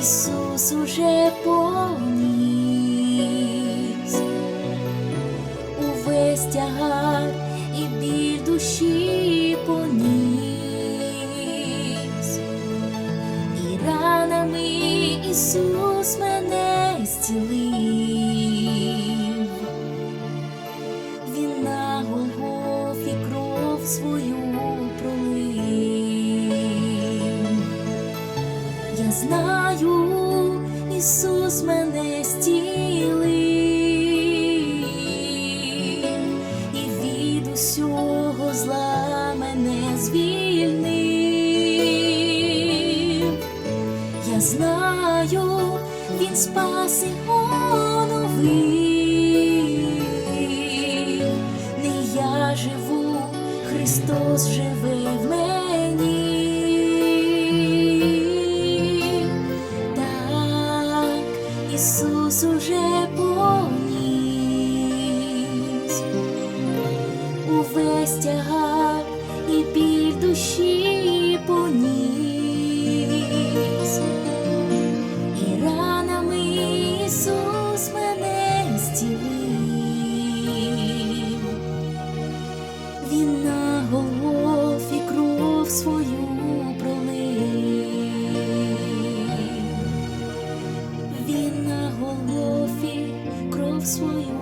Ісус уже поніс увесь тягар і біль душі поніс, і ранами Ісус мене зцілив. Він на Голгофі кров свою Знаю, Ісус мене стілив і від усього зла мене звільнив. Я знаю, Він спас і оновив. Не я живу, Христос живе в Ісус уже поніс. Увесь тягар і біль душі Він на голові кров свою.